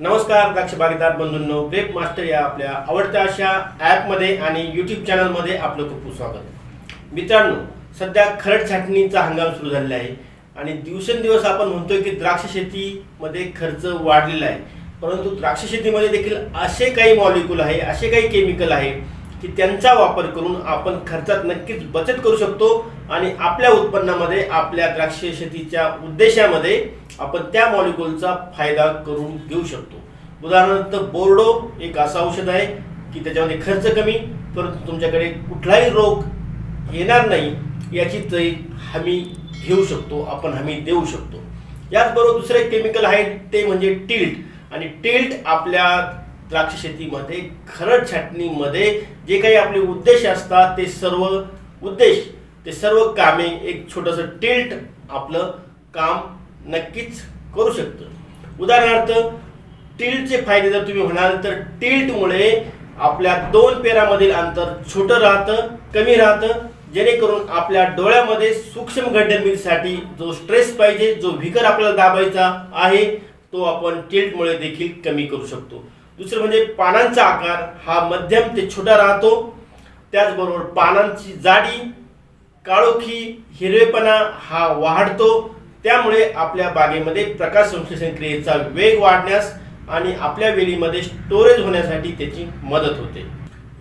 नमस्कार द्राक्ष बागेदार बंधूंनो grep master या आपल्या आवडत्या अशा ॲपमध्ये आणि यूट्यूब चॅनलमध्ये आपलं खूप खूप स्वागत. मित्रांनो सध्या खरड छाटणीचा हंगाम सुरू झालेला आहे आणि दिवसेंदिवस आपण म्हणतोय की द्राक्ष शेतीमध्ये खर्च वाढलेला आहे. परंतु द्राक्ष शेतीमध्ये देखील असे काही मॉलिक्यूल आहे असे काही केमिकल आहे की त्यांचा वापर करून आपण खर्चात नक्कीच बचत करू शकतो आणि आपल्या उत्पन्नामध्ये आपल्या द्राक्ष शेतीच्या उद्देशामध्ये आपण त्या मॉलिक्युलचा फायदा करून घेऊ शकतो. उदाहरणार्थ बोर्डो एक असं औषध आहे की त्याच्यामध्ये खर्च कमी परंतु तुमच्याकडे कुठलाही रोग येणार नाही याची तरी हमी घेऊ शकतो आपण हमी देऊ शकतो. याचबरोबर दुसरे केमिकल आहे ते म्हणजे टिल्ट. आणि टिल्ट आपल्या द्राक्ष शेतीमध्ये खरड छाटणीमध्ये जे काही आपले उद्देश असतात ते सर्व उद्देश ते सर्व कामे एक छोटंसं टिल्ट आपलं काम नक्कीच करू शकतं. उदाहरणार्थ टिल्टचे फायदे जर तुम्ही म्हणाल तर टिल्टमुळे आपल्या दोन पेरामधील अंतर छोटं राहतं कमी राहतं. जेणेकरून आपल्या डोळ्यामध्ये सूक्ष्म घड्याळीसाठी जो स्ट्रेस पाहिजे जो भिकर आपल्याला दाबायचा आहे तो आपण टिल्टमुळे देखील कमी करू शकतो. दुसरं म्हणजे पानांचा आकार हा मध्यम ते छोटा राहतो. त्याचबरोबर पानांची जाडी काळोखी हिरवेपणा हा वाढतो. त्यामुळे आपल्या बागेमध्ये प्रकाश संश्लेषण क्रियेचा वेग वाढण्यास आणि आपल्या वेलीमध्ये स्टोरेज होण्यासाठी त्याची मदत होते.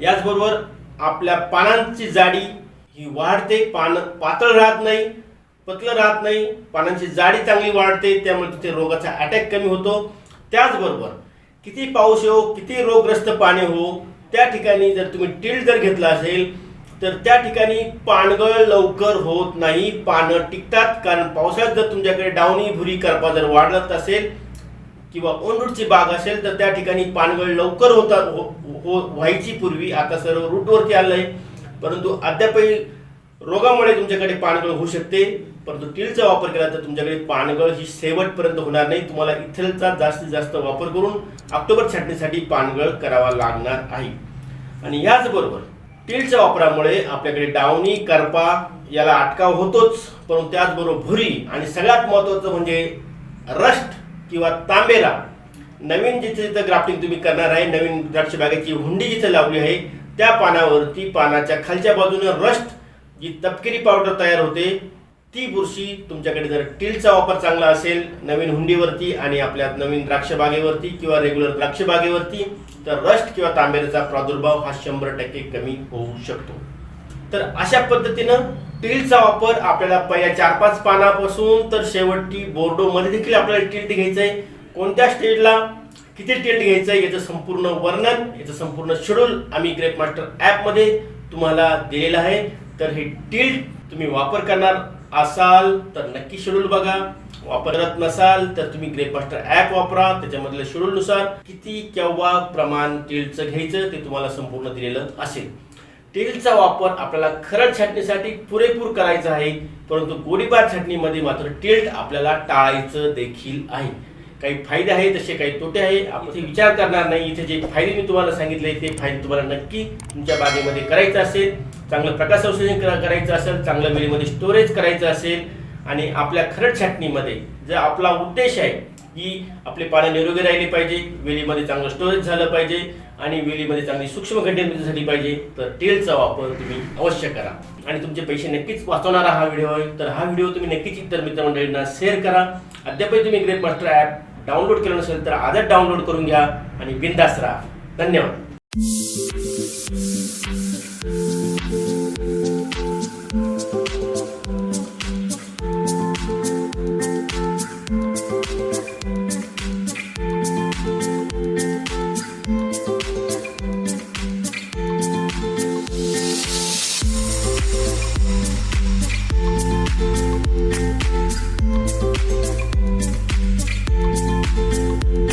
याचबरोबर आपल्या पानांची जाडी ही वाढते. पान पातळ राहत नाही पतलं राहत नाही. पानांची जाडी चांगली वाढते त्यामुळे तिथे रोगाचा अटॅक कमी होतो. त्याचबरोबर किती पाऊस येऊ किती रोगग्रस्त पाणी हो त्या ठिकाणी जर तुम्ही टिल्ट जर घेतला असेल तर त्या ठिकाणी पानगळ लवकर होत नाही. पानं टिकतात. कारण पावसाळ्यात जर तुमच्याकडे डावणी भुरी करपा जर वाढत असेल किंवा ओनरूटची बाग असेल तर त्या ठिकाणी पानगळ लवकर होतात हो, हो व्हायची पूर्वी. आता सर्व रूटवरती आलं आहे परंतु अद्यापही रोगामुळे तुमच्याकडे पानगळ होऊ शकते. परंतु टिलचा वापर केला तर तुमच्याकडे पानगळ ही शेवटपर्यंत होणार नाही. तुम्हाला इथेलचा जास्तीत जास्त वापर करून ऑक्टोबर छाटणीसाठी पानगळ करावा लागणार आहे. आणि याचबरोबर टीलच्या वापरामुळे आपल्याकडे डावणी करपा याला अटकाव होतोच परंतु त्याचबरोबर भुरी आणि सगळ्यात महत्त्वाचं म्हणजे रस्ट किंवा तांबेरा नवीन जिथे जिथं ग्राफ्टिंग तुम्ही करणार आहे नवीन द्राक्ष बागेची हुंडी जिथे लावली आहे त्या पानावरती पानाच्या खालच्या बाजूने रस्ट जी तपकिरी पावडर तयार होते ती बुरशी तुमच्याकडे जर टिलचा वापर चांगला असेल नवीन हुंडीवरती आणि आपल्या नवीन द्राक्षबागेवरती किंवा रेग्युलर द्राक्षबागेवरती तर रस्ट किंवा तांबेऱ्याचा प्रादुर्भाव हा शंभर टक्के कमी होऊ शकतो. तर अशा पद्धतीनं टिलचा वापर आपल्याला पहिल्या चार पाच पानापासून तर शेवटी बोर्डोमध्ये देखील आपल्याला टिल्ट घ्यायचं आहे कोणत्या स्टेजला किती टिल्ट घ्यायचं आहे याचं संपूर्ण वर्णन याचं संपूर्ण शेड्यूल आम्ही ग्रेप मास्टर ॲपमध्ये तुम्हाला दिलेलं आहे. तर हे टिल्ट तुम्ही वापर करणार असाल तर नक्की शेड्यूल बघा. वापरत नसाल तर तुम्ही ग्रेपमास्टर ॲप वापरा. त्याच्यामधल्या शेड्यूलनुसार किती केव्हा प्रमाण टिल्टचं घ्यायचं ते तुम्हाला संपूर्ण दिलेलं असेल. तेलचा वापर आपल्याला खरड छाटणीसाठी पुरेपूर करायचा आहे. परंतु गोळीबार छाटणीमध्ये मात्र टिल्ट आपल्याला टाळायचं देखील आहे. काही फायदे आहेत तसे काही तोटे आहे आपण ते विचार करणार नाही. इथे जे फायदे मी तुम्हाला सांगितले ते फायदे तुम्हाला नक्की तुमच्या बागेमध्ये करायचं असेल चांगलं प्रकाश संशोधन करा- करायचं असेल चांगलं वेळेमध्ये स्टोरेज करायचं असेल आणि आपल्या खरड छाटणीमध्ये जर आपला उद्देश आहे की आपले पानं निरोगी राहिले पाहिजे वेलीमध्ये चांगलं स्टोरेज झालं पाहिजे आणि वेलीमध्ये चांगली सूक्ष्म घटने झाली पाहिजे तर तेलचा वापर तुम्ही अवश्य करा. आणि तुमचे पैसे नक्कीच वाचवणारा हा व्हिडिओ आहे. तर हा व्हिडिओ तुम्ही नक्कीच इतर मित्रमंडळींना शेअर करा. अद्यापही तुम्ही ग्रेट मास्टर ॲप डाउनलोड केलं नसेल तर आजच डाउनलोड करून घ्या आणि बिंदास राहा. धन्यवाद.